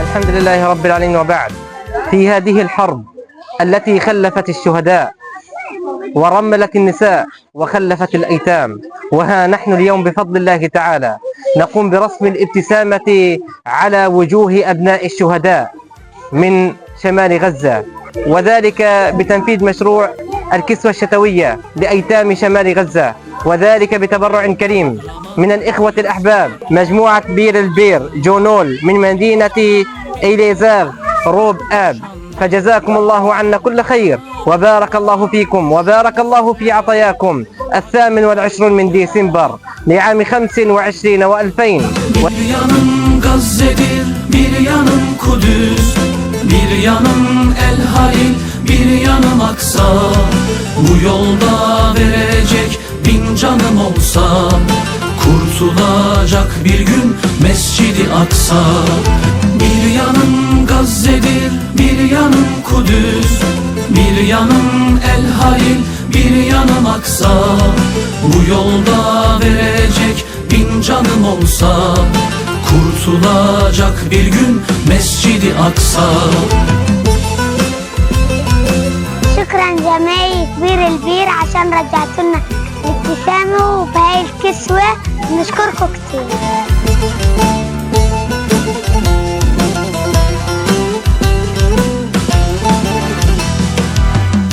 الحمد لله رب العالمين وبعد. في هذه الحرب التي خلفت الشهداء ورملت النساء وخلفت الأيتام وها نحن اليوم بفضل الله تعالى نقوم برسم الابتسامة على وجوه أبناء الشهداء من شمال غزة وذلك بتنفيذ مشروع الكسوة الشتوية لأيتام شمال غزة وذلك بتبرع كريم من الإخوة الأحباب مجموعة بير البير جونول من مدينة إيليزار روب آب. فجزاكم الله عنا كل خير وبارك الله فيكم وبارك الله في عطاياكم الثامن والعشرون من ديسمبر لعام خمس وعشرين وألفين. Bir yanım Gazze'dir, bir yanım Bu yolda verecek bin canım olsa Kurtulacak bir gün Mescidi Aksa. Bir yanım Gazze'dir, bir yanım Kudüs. Bir yanım El Halil, bir yanım Aksa. Bu yolda verecek bin canım olsa Kurtulacak bir gün Mescidi Aksa شكرا جماعي كبير البير عشان رجعتولنا الابتسامة وبهاي الكسوة نشكركم كتير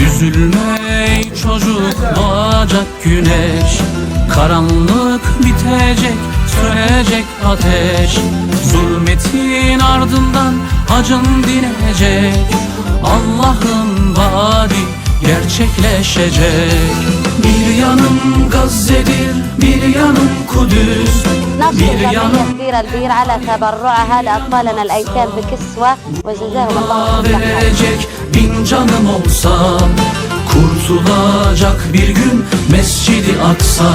Üzülme ey çocuk doğacak güneş Karanlık bitecek sönecek ateş Zulmetin ardından acın dinecek Allah'ın vaadi gerçekleşecek Bir yanım Gazze'dir bir yanım Kudüs نشكر Bir جمعية yanım كبيرة البير على تبرعها لأطفالنا الأيتام بكسوة وجزاهم الله كل خير verecek bin canım olsa Kurtulacak bir gün Mescidi Aksa